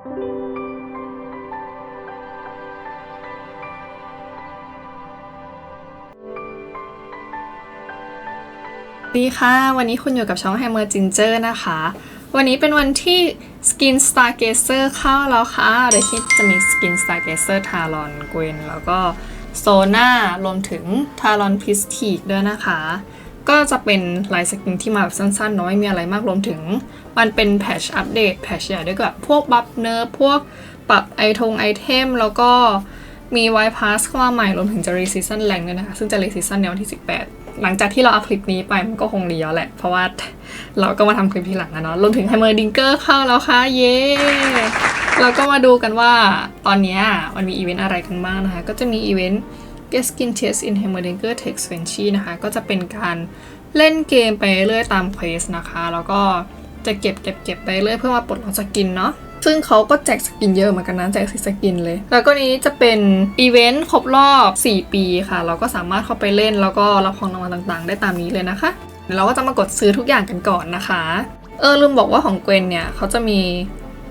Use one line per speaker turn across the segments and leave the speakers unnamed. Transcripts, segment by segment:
สวัสดีค่ะ วันนี้คุณอยู่กับช่อง Hammer Ginger นะคะ วันนี้เป็นวันที่ Skin Stargazer เข้าแล้วค่ะโดยที่จะมี Skin Stargazer Talon Gwen แล้วก็โซน่ารวมถึง Talon p i s t i c ด้วยนะคะ ก็จะเป็นลายสกินที่มาแบบสั้นๆเน้อยมีอะไรมากรวมถึง มันเป็นแพชอัปเดตแพชใหญ่ด้วยกับพวกบัฟเนิร์พวกปรับไอทงไอเทมแล้วก็มีไวพาสเข้ามาใหม่รวมถึงจะรีซีซันแรงด้วยนะคะ ซึ่งจะรีซีซันในวันที่ 18 หลังจากที่เราอัพคลิปนี้ไปมันก็คงรีแล้วแหละ เพราะว่าเราก็มาทำคลิปทีหลังอะเนาะรวมถึงไฮเมอร์ดิงเกอร์เข้าแล้วค่ะ เย้เราก็มาดูกันว่าตอนนี้มันมีอีเวนต์อะไรกันบ้างนะคะ ก็จะมีอีเวนต์ Get Skin Test in Heimerdinger Text f e n c h y นะคะ ก็จะเป็นการเล่นเกมไปเรื่อยตามเควสนะคะ แล้วก็จะเก็บเก็บเก็บไปเรื่อยเพื่อมาปลดล็อกสกินเนาะซึ่งเขาก็แจกสกินเยอะเหมือนกันนะแจกสิสกินเลย แล้วก็นี้จะเป็นอีเวนต์ครบรอบ 4 ปีค่ะ เราก็สามารถเข้าไปเล่นแล้วก็รับของรางวัลต่างๆ ได้ตามนี้เลยนะคะเดี๋ยวเราก็จะมากดซื้อทุกอย่างกันก่อนนะคะ เออลืมบอกว่าของเกวนเนี่ยเขาจะมี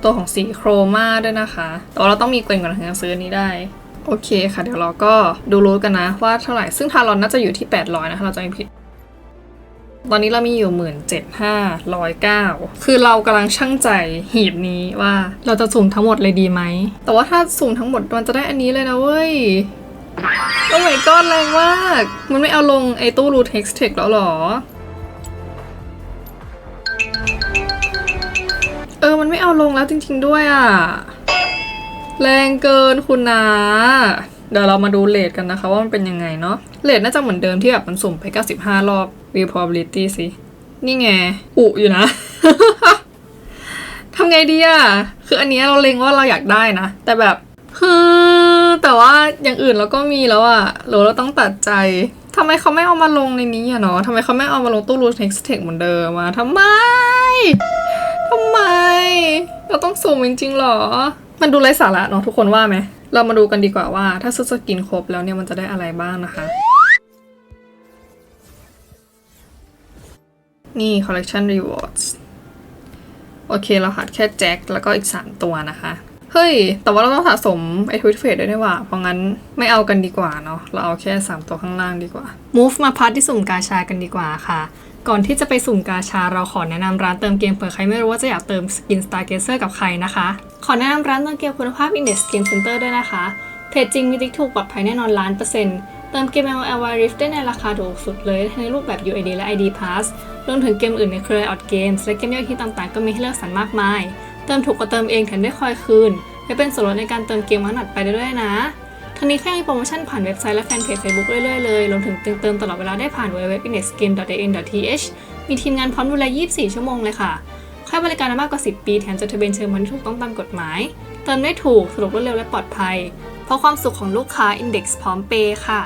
ตัวของสีโครมาด้วยนะคะ แต่ว่าเราต้องมีเกวนก่อนถึงจะซื้อนี้ได้ โอเคค่ะ เดี๋ยวเราก็ดูรู้กันนะว่าเท่าไหร่ ซึ่งทารอนน่าจะอยู่ที่ 800 นะคะเราจะไม่ผิด ตอนนี้เรามีอยู่หมื่นเจ็ดห้าร้อยเก้าคือเรากำลังช่างใจหีบนี้ว่าเราจะสุ่มทั้งหมดเลยดีไหม แต่ว่าถ้าสุ่มทั้งหมดมันจะได้อันนี้เลยนะเว้ยโอ้ my god แรงมาก มันไม่เอาลงไอ้ตู้รูเท็กซ์เทคแล้วหรอ เออ มันไม่เอาลงแล้วจริง ๆ ด้วยอะ แรงเกินคุณนะเดี๋ยวเรามาดูเลทกันนะคะว่ามันเป็นยังไงเนาะเลทน่าจะเหมือนเดิมที่แบบมันสุ่มไป 95 รอบ view probability สิ นี่ไง อุอยู่นะ ทำไงดีอะคืออันนี้เราเล็งว่าเราอยากได้นะ แต่แบบฮึแต่ว่าอย่างอื่นเราก็มีแล้วอะหรือเราต้องตัดใจทำไมเขาไม่เอามาลงในนี้อะเนาะทำไมเขาไม่เอามาลงตู้รูเท็กซ์เทคเหมือนเดิมมาทำไมทำไม เราต้องสุ่มจริงๆหรอ มันดูไร้สาระเนาะทุกคนว่าไหม เรามาดูกันดีกว่าว่า ถ้าซื้อสกินครบแล้วเนี่ยมันจะได้อะไรบ้างนะคะ นี่ collection rewards โอเค เราหัดแค่แจ็คแล้วก็อีก 3 ตัวนะคะ เฮ้ย แต่ว่าเราต้องสะสมไอทวิตเฟดด้วยว่าเพราะงั้นไม่เอากันดีกว่าเนาะ เราเอาแค่ 3 ตัวข้างล่างดีกว่า move มาพาร์ทที่สุ่มกาชากันดีกว่าค่ะ ก่อนที่จะไปสุ่มกาชาเราขอแนะนำร้านเติมเกมเผื่อใครไม่รู้ว่าจะอยากเติมสกิน Stargazer กับใครนะคะ ขอแนะนำร้านเติมเกมคุณภาพ Index Game Center ด้วยนะคะ เพจจริงมีติ๊กถูกปลอดภัยแน่นอนล้านเปอร์เซ็นต์เติมเกม LOL Wild Rift ได้ในราคาถูกสุดเลยในรูปแบบ UID และ ID Pass รวมถึงเกมอื่นในเครือ Riot Games และเกมยอดฮิตต่างๆ ก็มีให้เลือกสรรมากมาย เติมถูกกว่าเติมเองแถมได้คอยคืนและเป็นส่วนลดในการเติมเกมวันถัดไปเรื่อยๆนะทั้งนี้แค่มีโปรโมชั่นผ่านเว็บไซต์และแฟนเพจ Facebook เรื่อยๆเลยรวมถึงเติมตลอดเวลาได้ผ่าน www.indexgame.in.th มีทีมงานพร้อมดูแล 24 ชั่วโมงเลยค่ะค่าบริการมากกว่า 10 ปี แถมจดทะเบียนเชิญพันธุ์ที่ถูกต้องตามกฎหมาย เติมได้ถูก สะดวกรวดเร็วและปลอดภัย เพราะความสุขของลูกค้า Index พร้อมเปย์ค่ะ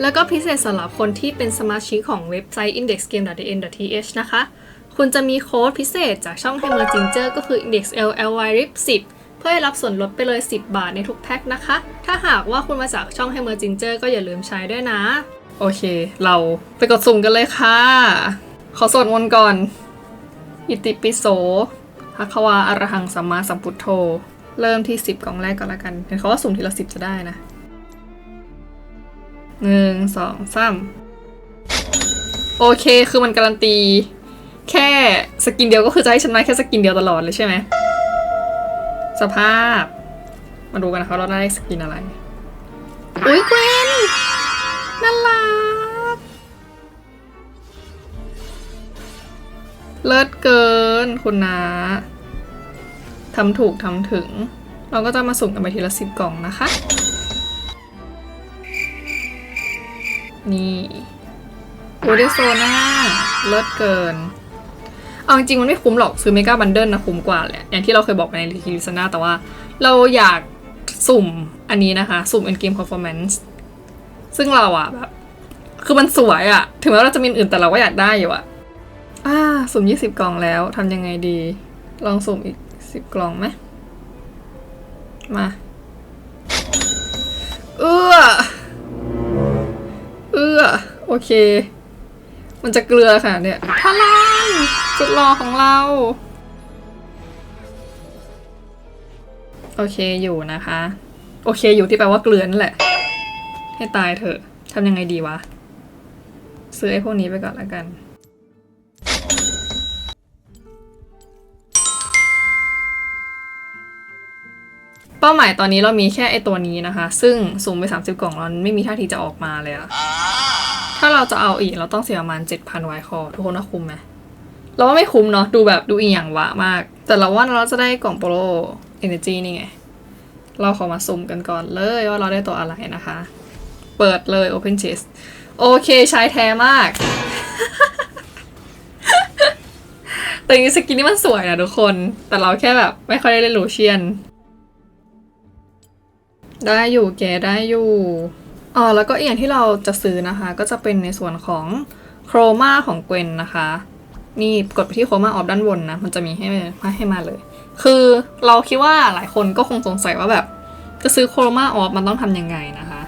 แล้วก็พิเศษสำหรับคนที่เป็นสมาชิกของเว็บไซต์ indexgame.in.th นะคะ คุณจะมีโค้ดพิเศษจากช่อง Hammer Ginger ก็คือ index LLY RIP 10 เพื่อให้รับส่วนลดไปเลย 10 บาทในทุกแพ็คนะคะ ถ้าหากว่าคุณมาจากช่อง Hammer Ginger ก็อย่าลืมใช้ด้วยนะ โอเค เราไปกดสุ่มกันเลยค่ะ ขอสวดมนต์ก่อน อิติปิโสภะควาอรหังสัมมาสัมพุทโธ เริ่มที่ 10กล่องแรกก่อนละกัน เห็นเขาว่าสุ่มทีละ10 จะได้นะ หนึ่งสองสามโอเคคือมันการันตี แค่สกินเดียวก็คือจะให้ฉันมาแค่สกินเดียวตลอดเลยใช่ไหมสภาพ มาดูกันนะคะเราได้สกินอะไร อุ้ยเกวนน่ารักเลิศเกินคุณนาทำถูกทำถึง เราก็จะมาสุ่มกันไปทีละสิบกล่องนะคะ นี่โอเดโซน่าเลิศเกิน เอาจริงมันไม่คุ้มหรอกซื้อเมกาบันเดิลนะคุ้มกว่าแหละ อย่างที่เราเคยบอกไปในรีวิวซนาแต่ว่า เราอยากสุ่มอันนี้นะคะ สุ่ม End Game Performance ซึ่งเราอะแบบ คือมันสวยอะถึงแม้เราจะมีอื่นแต่เราก็อยากได้อยู่อะอ่าสุ่ม20กล่องแล้วทำยังไงดี ลองสุ่มอีก10กล่องไหมมา เออ เอื้อ โอเค มันจะเกลือค่ะเนี่ยพลังสุดหล่อของเรา โอเคอยู่นะคะ โอเคอยู่ที่แปลว่าเกลือนนแหละ ให้ตายเถอะทำยังไงดีวะ ซื้อไอ้พวกนี้ไปก่อนละกัน เป้าหมายตอนนี้เรามีแค่ไอตัวนี้นะคะ ซึ่งสุ่มไป 30 กล่องแล้วไม่มีท่าทีจะออกมาเลยอะถ้าเราจะเอาอีกเราต้องเสียประมาณ 7,000ไวคอทุกคนว่าคุ้มไหมเราว่าไม่คุ้มเนาะดูแบบดูอีหยังวะมาก แต่เราว่าเราจะได้กล่องโปรเอเนจีนี่ไง เราขอมาสุ่มกันก่อนเลยว่าเราได้ตัวอะไรนะคะ เปิดเลย Open Chest โอเคใช้แท้มาก แต่จริงสกินนี่มันสวยนะทุกคน แต่เราแค่แบบไม่ค่อยได้เล่นลูเชียน ได้อยู่แกได้อยู่อ๋อแล้วก็อีกอย่างที่เราจะซื้อนะคะ ก็จะเป็นในส่วนของโครมาของเกวนนะคะ นี่กดไปที่โครมาออฟด้านบนนะ มันจะมีให้มาให้มาเลย คือเราคิดว่าหลายคนก็คงสงสัยว่าแบบ จะซื้อโครมาออฟมันต้องทำยังไงนะคะ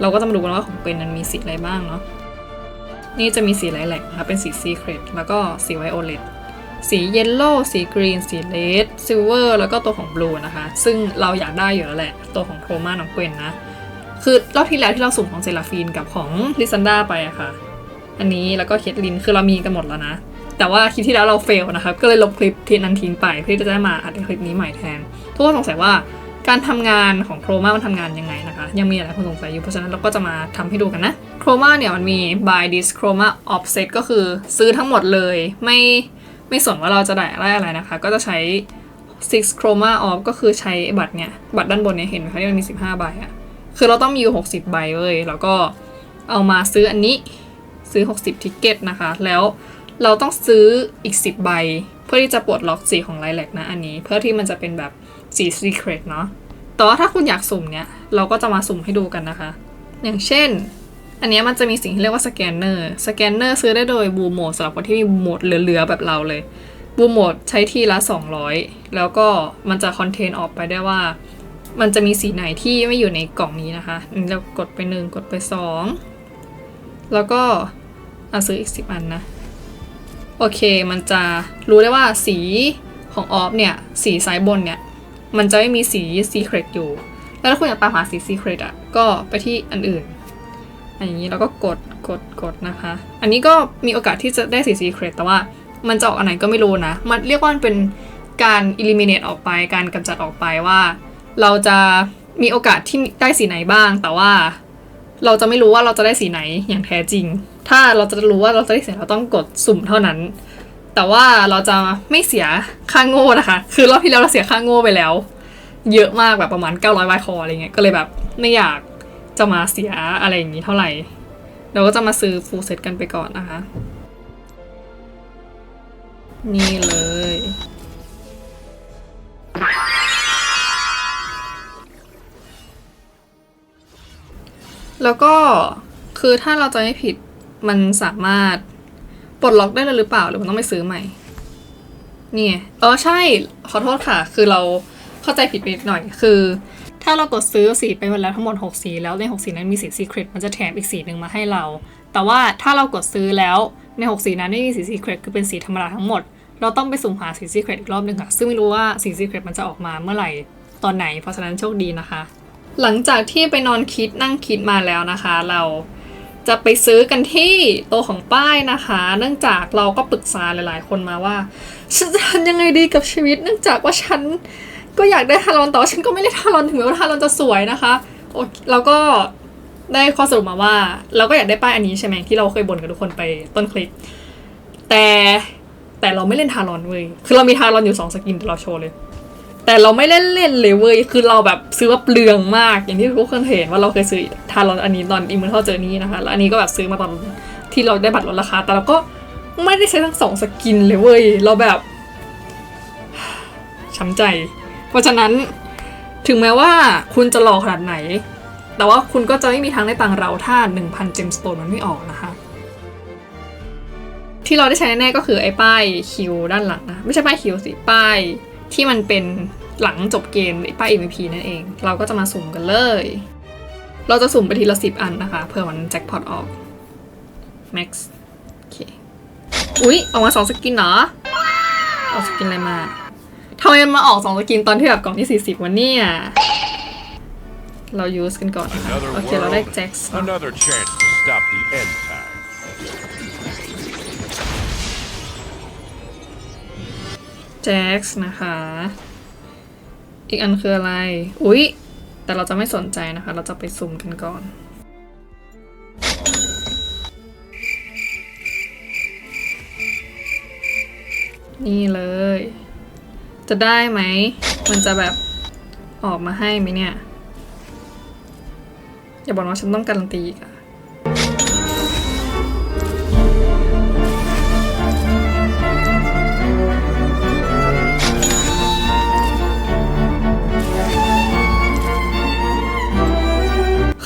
เราก็จะมาดูกันว่าของเกวนมันมีสีอะไรบ้างเนาะนี่จะมีสีไลแลกนะคะเป็นสีซีเครตแล้วก็สีไวโอเลต สีเยลโล่สีกรีน สีเลดซิลเวอร์แล้วก็ตัวของบลูนะคะ ซึ่งเราอยากได้อยู่แล้วแหละ ตัวของโครมาน้องเกวนนะ คือรอบที่แล้วที่เราสุ่มของเซราฟีนกับของลิซันดาไปอะค่ะ อันนี้แล้วก็เคทลินคือเรามีกันหมดแล้วนะ แต่ว่าคลิปที่แล้วเราเฟลนะครับก็เลยลบคลิปที่นั้นทิ้งไปเพื่อจะได้มาอัดคลิปนี้ใหม่แทน ทุกคนสงสัยว่าการทำงานของโครมามันทำงานยังไงนะคะ ยังมีหลายคนสงสัยอยู่เพราะฉะนั้นเราก็จะมาทำให้ดูกันนะโครมาเนี่ยมันมี buy this chroma offset ก็คือซื้อทั้งหมดเลยไม่ ไม่สนว่าเราจะได้อะไรอะไรนะคะ ก็จะใช้ six chroma off ก็คือใช้บัตรเนี่ย บัตรด้านบนเนี่ยเห็นไหมคะที่มันมี 15 ใบอะคือเราต้องมีอยู่ 60 ใบเว้ยแล้วก็เอามาซื้ออันนี้ซื้อ 60 ทิกเก็ตนะคะ แล้วเราต้องซื้ออีก 10 ใบ เพื่อที่จะปลดล็อกสีของไลแลกนะอันนี้ เพื่อที่มันจะเป็นแบบสี secret เนาะแต่ว่าถ้าคุณอยากสุ่มเนี่ย เราก็จะมาสุ่มให้ดูกันนะคะ อย่างเช่น อันนี้มันจะมีสิ่งที่เรียกว่าสแกนเนอร์ สแกนเนอร์ซื้อได้โดยบูโหมดสำหรับคนที่มีบูโหมดเหลือๆแบบเราเลย บูโหมดใช้ทีละ 200 แล้วก็มันจะคอนเทนต์ออกไปได้ว่า มันจะมีสีไหนที่ไม่อยู่ในกล่องนี้นะคะเรากดไปหนึ่งกดไปสองแล้วก็อะซื้ออีกสิบอันนะ โอเค มันจะรู้ได้ว่าสีของออฟเนี่ย สีซ้ายบนเนี่ย มันจะไม่มีสี Secret อยู่ แล้วถ้าคุณอยากตามหาสี Secret อะ ก็ไปที่อันอื่น อันนี้แล้วก็กดกดกดนะคะ อันนี้ก็มีโอกาสที่จะได้สี Secret แต่ว่ามันจะออกอันไหนก็ไม่รู้นะ มันเรียกว่านเป็นการ eliminate ออกไปการกำจัดออกไปว่า เราจะมีโอกาสที่ได้สีไหนบ้าง แต่ว่าเราจะไม่รู้ว่าเราจะได้สีไหนอย่างแท้จริง ถ้าเราจะรู้ว่าเราจะได้สีเราต้องกดสุ่มเท่านั้น แต่ว่าเราจะไม่เสียค่าโง่นะคะ คือรอบที่แล้วเราเสียค่าโง่ไปแล้ว เยอะมากแบบประมาณ900วายคออะไรเงี้ย ก็เลยแบบไม่อยาก จะมาเสียอะไรอย่างนี้เท่าไหร่ เราก็จะมาซื้อฟูลเซ็ตกันไปก่อนนะคะ นี่เลย แล้วก็คือถ้าเราจะไม่ผิดมันสามารถปลดล็อกได้เลยหรือเปล่าหรือมันต้องไปซื้อใหม่ นี่ไงเออใช่ ขอโทษค่ะ คือเราเข้าใจผิดไปนิดหน่อย คือ ถ้าเรากดซื้อสีไปหมดแล้วทั้งหมด 6 สีแล้วใน 6 สีนั้นมีสี Secret มันจะแถมอีกสีหนึ่งมาให้เรา แต่ว่าถ้าเรากดซื้อแล้วใน 6 สีนั้นไม่มีสี Secret คือเป็นสีธรรมดาทั้งหมด เราต้องไปสุ่มหาสี Secret อีกรอบหนึ่งค่ะ ซึ่งไม่รู้ว่าสี Secret มันจะออกมาเมื่อไหร่ตอนไหน เพราะฉะนั้นโชคดีนะคะ หลังจากที่ไปนอนคิดนั่งคิดมาแล้วนะคะ เราจะไปซื้อกันที่ตัวของป้ายนะคะ เนื่องจากเราก็ปรึกษาหลาย ๆ คนมาว่าฉันจะทำยังไงดีกับชีวิต เนื่องจากว่าฉัน ก็อยากได้ทารอนแต่ว่าฉันก็ไม่ได้ทารอนถึงแม้ว่าทารอนจะสวยนะคะโอเคเราก็ได้ข้อสรุปมาว่า เราก็อยากได้ป้ายอันนี้ใช่ไหมที่เราเคยบ่นกับทุกคนไปต้นคลิป แต่แต่เราไม่เล่นทารอนเว้ยคือเรามีทารอนอยู่สองสกินเดี๋ยวเราโชว์เลย แต่เราไม่เล่นเล่นเลยเว้ยคือเราแบบซื้อว่าเปลืองมากอย่างที่ทุกคนเห็นว่าเราเคยซื้อทารอนอันนี้ตอนอิมเมอร์เทเจอร์นี้นะคะแล้วอันนี้ก็แบบซื้อมาตอนที่เราได้บัตรลดราคา แต่เราก็ไม่ได้ใช้ทั้งสองสกินเลยเว้ยเราแบบช้ำใจ เพราะฉะนั้นถึงแม้ว่าคุณจะรอขนาดไหน แต่ว่าคุณก็จะไม่มีทางได้ตังเราถ้า 1,000 เจมสโตนมันไม่ออกนะคะ ที่เราได้ใช้แน่ๆก็คือไอ้ป้ายคิวด้านหลังนะ ไม่ใช่ป้ายคิวสิ ป้ายที่มันเป็นหลังจบเกมไอ้ป้าย MVP นั่นเอง เราก็จะมาสุ่มกันเลย เราจะสุ่มไปทีละสิบอันนะคะเพื่อมันแจ็คพอตออก max โอเค อุ๊ย ออกมาสองสกินเหรอ เอาสกินอะไรมา ทำไมมันมาออกสองสกินตอนที่แบบกล่องที่ 40วันเนี่ย เรา use กันก่อนนะคะ
Another
โอเค เราได้
world,
แจ็ค
another chance to stop the end time.
แจ็คนะคะ อีกอันคืออะไร อุ๊ย แต่เราจะไม่สนใจนะคะ เราจะไปซุ่มกันก่อน นี่เลย จะได้ไหม มันจะแบบออกมาให้ไหมเนี่ย อย่าบอกว่าฉันต้องการันตีอีกอะ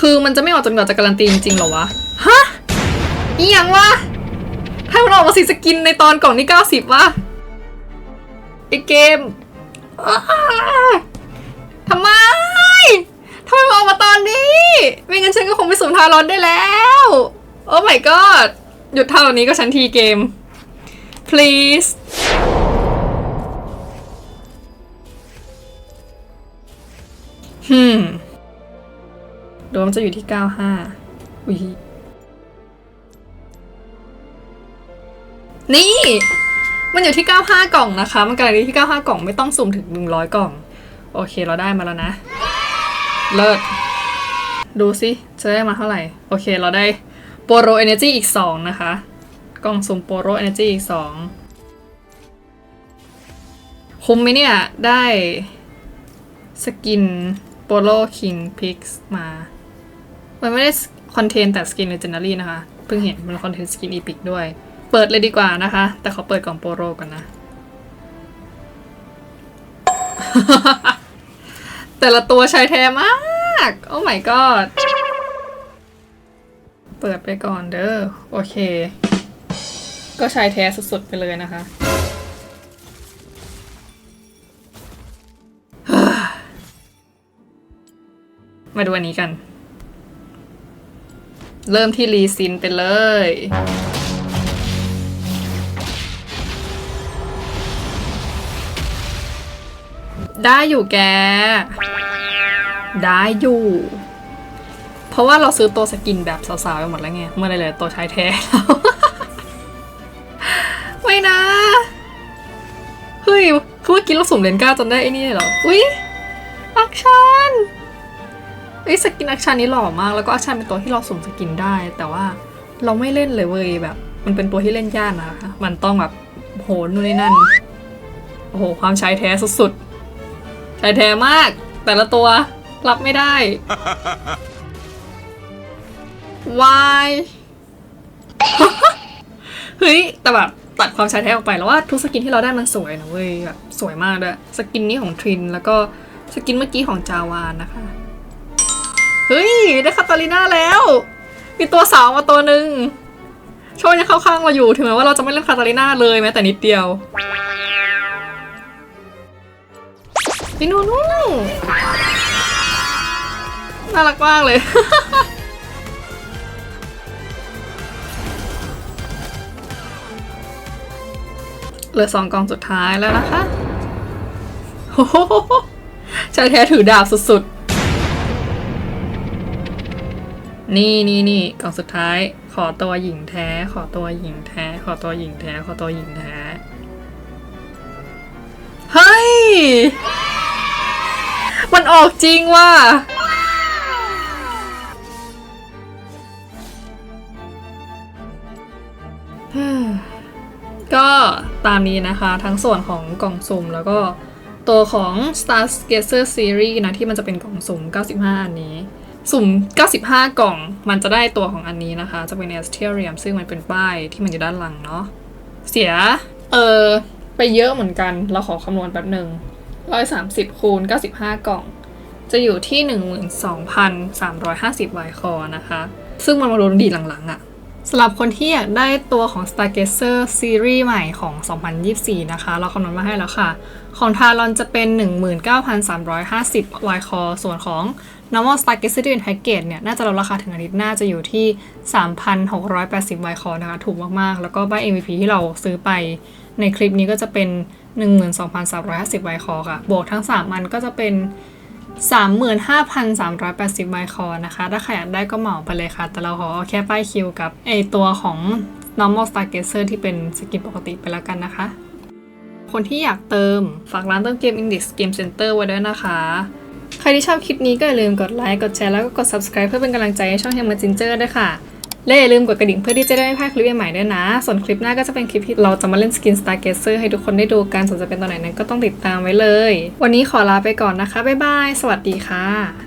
คือมันจะไม่ออกจนกว่าจะการันตีจริงๆเหรอวะ ฮะอีหยังวะถ้มันออกมาสีสกินในตอนกล่องที่90วะ ไอเกมทำไมทำไมมาออกมาตอนนี้ ไม่งั้นฉันก็คงไปสุ่มทารอนได้แล้ว โอ้ my god หยุดเท่านี้ก็ฉันทีเกม please ฮึมดวมนจะอยู่ที่ 95 อุ้ยนี่ มันอยู่ที่ 95 กล่องนะคะ มันการันตีที่ 95 กล่องไม่ต้องสุ่มถึง 100 กล่อง โอเคเราได้มาแล้วนะ เลิศ ดูสิจะได้มาเท่าไหร่ โอเคเราได้โปโรเอเนจีอีก 2 นะคะ กล่องสุ่มโปโรเอเนจีอีก 2 คุ้มไหมเนี่ย ได้สกินโปโลคิงพิกส์มา มันไม่ได้คอนเทนแต่สกินเลเจนดารี่นะคะ เพิ่งเห็นมันคอนเทนสกินอีพิกด้วย เปิดเลยดีกว่านะคะ แต่ขอเปิดกล่องโปโรก่อนนะ แต่ละตัวชายแท้มาก โอ้ my god เปิดไปก่อนเด้อ โอเค ก็ชายแท้สุดๆไปเลยนะคะมาดูอันนี้กัน เริ่มที่รีซินไปเลย ได้อยู่แก ได้อยู่ เพราะว่าเราซื้อตัวสกินแบบสาวๆไปหมดแล้วไงเมื่อไรเลยตัวชายแท้ไม่นะ เฮ้ยคือเมื่อกี้เราสุ่มเลนก้าจนได้ไอ้นี่เหรอ อุ๊ยอักชันเอ้ยสกินอักชันนี้หล่อมาก แล้วก็อักชันเป็นตัวที่เราสุ่มสกินได้ แต่ว่าเราไม่เล่นเลยเว้ยแบบ มันเป็นตัวที่เล่นยากนะคะมันต้องแบบโหนนู่นนี่นั่น โอ้โห ความใชายแท้สุดๆ ชายแท้มาก แต่ละตัวรับไม่ได้วายเฮ้ย แต่แบบตัดความชายแท้ออกไปแล้วว่าทุกสกินที่เราได้มันสวยนะเว้ยแบบสวยมากด้วยสกินนี้ของทรินแล้วก็สกินเมื่อกี้ของจาวานนะคะ เฮ้ย ได้คาตาลิน่าแล้ว มีตัวสาวมาตัวหนึ่งโชว์ยังเข้าข้างเราอยู่ถึงแม้ว่าเราจะไม่เล่นคาตาลิน่าเลยแม้แต่นิดเดียว พี่นูนูน่ารักมากเลย เหลือสองกล่องสุดท้ายแล้วนะคะโอ้โหชายแท้ถือดาบสุดๆ นี่นี่นี่กล่องสุดท้าย ขอตัวหญิงแท้ ขอตัวหญิงแท้ ขอตัวหญิงแท้ ขอตัวหญิงแท้ เฮ้ย มันออกจริงว่ะก็ตามนี้นะคะทั้งส่วนของกล่องสุ่มแล้วก็ตัวของ Star Gazer Series นะ ที่มันจะเป็นกล่องสุ่ม 95 อันนี้ สุ่ม 95 กล่อง มันจะได้ตัวของอันนี้นะคะ จะเป็น a s t e r i u m ซึ่งมันเป็นป้ายที่มันอยู่ด้านหลังเนาะเสีย เออไปเยอะเหมือนกัน เราขอคำนวณแป๊บหนึ่ง 130คูณ95กล่อง จะอยู่ที่12,350ไวคอนะคะ ซึ่งมันมาโดนดีหลังๆอะ่ะสำหรับคนที่อยากได้ตัวของ Stargazer Series ใหม่ของ 2024 นะคะ เราคำนวณมาให้แล้วค่ะ ของทารอนจะเป็น 19,350 y c o r ส่วนของ normal Stargazer Series Package เนี่ย น่าจะลดราคาถึงอาทิตย์หน้าจะอยู่ที่ 3,680 y c o r นะคะ ถูกมาก ๆ แล้วก็ใบ MVP ที่เราซื้อไปในคลิปนี้ก็จะเป็น 12,350ไวคอค่ะ บวกทั้ง3มันก็จะเป็น 35,380ไวคอนะคะ ถ้าใครอยากได้ก็เหมาไปเลยค่ะ แต่เราขอเอาแค่ป้ายคิวกับไอตัวของ normal stargazer ที่เป็นสกินปกติไปแล้วกันนะคะ คนที่อยากเติม ฝากร้านเติมเกม Index Game Center ไว้ด้วยนะคะ ใครที่ชอบคลิปนี้ก็อย่าลืมกดไลค์ กดแชร์แล้วก็กด subscribe เพื่อเป็นกำลังใจให้ช่องเฮม e r จินเจอร์ด้วยค่ะ และอย่าลืมกดกระดิ่งเพื่อที่จะได้ไม่พลาดคลิปใหม่ๆด้วยนะ ส่วนคลิปหน้าก็จะเป็นคลิปที่เราจะมาเล่นสกิน Stargazer ให้ทุกคนได้ดูกันส่วนจะเป็นตอนไหนนั้นก็ต้องติดตามไว้เลย วันนี้ขอลาไปก่อนนะคะบ๊ายบายสวัสดีค่ะ